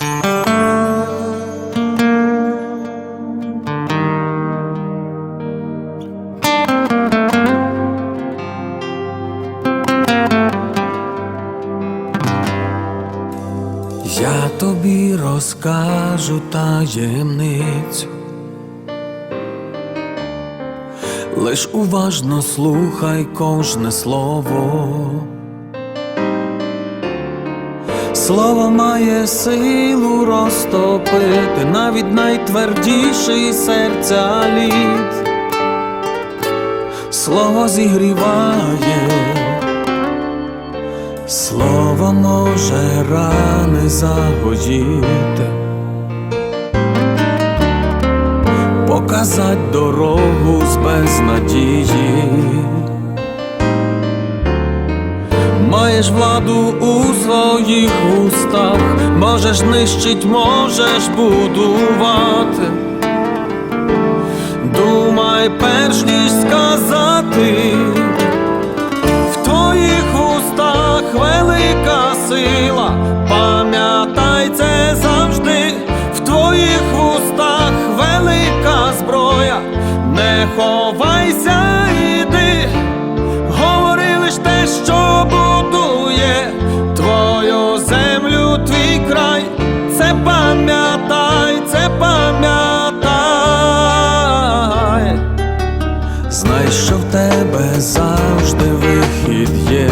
Я тобі розкажу таємницю. Лиш уважно слухай кожне слово. Слово має силу розтопити навіть найтвердіший серця лід. Слово зігріває. Слово може рани загоїти, показать дорогу з безнадії. Маєш владу у своїх устах, можеш нищить, можеш будувати. Думай, перш ніж сказати. В твоїх устах велика сила, пам'ятай це завжди, в твоїх устах велика зброя, не ховайся, твій край, це пам'ятай, це пам'ятай. Знай, що в тебе завжди вихід є.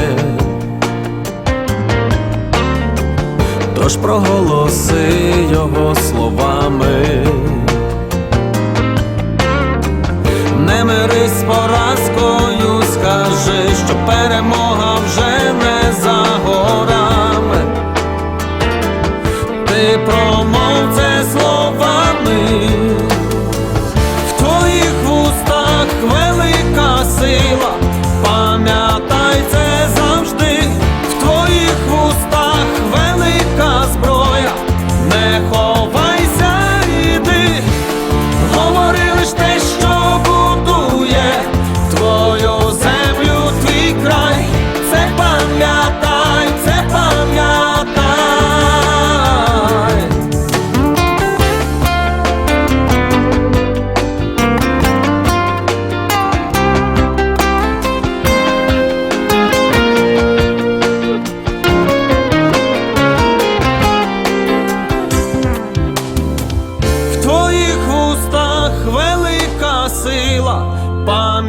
Тож проголоси його словами. Не мирись з Ти промов це словами. В твоїх вустах велика сила,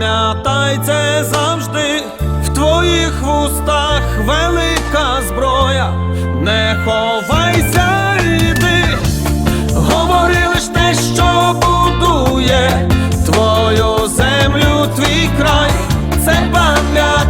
Пам'ятай, це завжди. В твоїх вустах велика зброя, не ховайся, іди, говори лиш те, що будує твою землю, твій край, це пам'ять.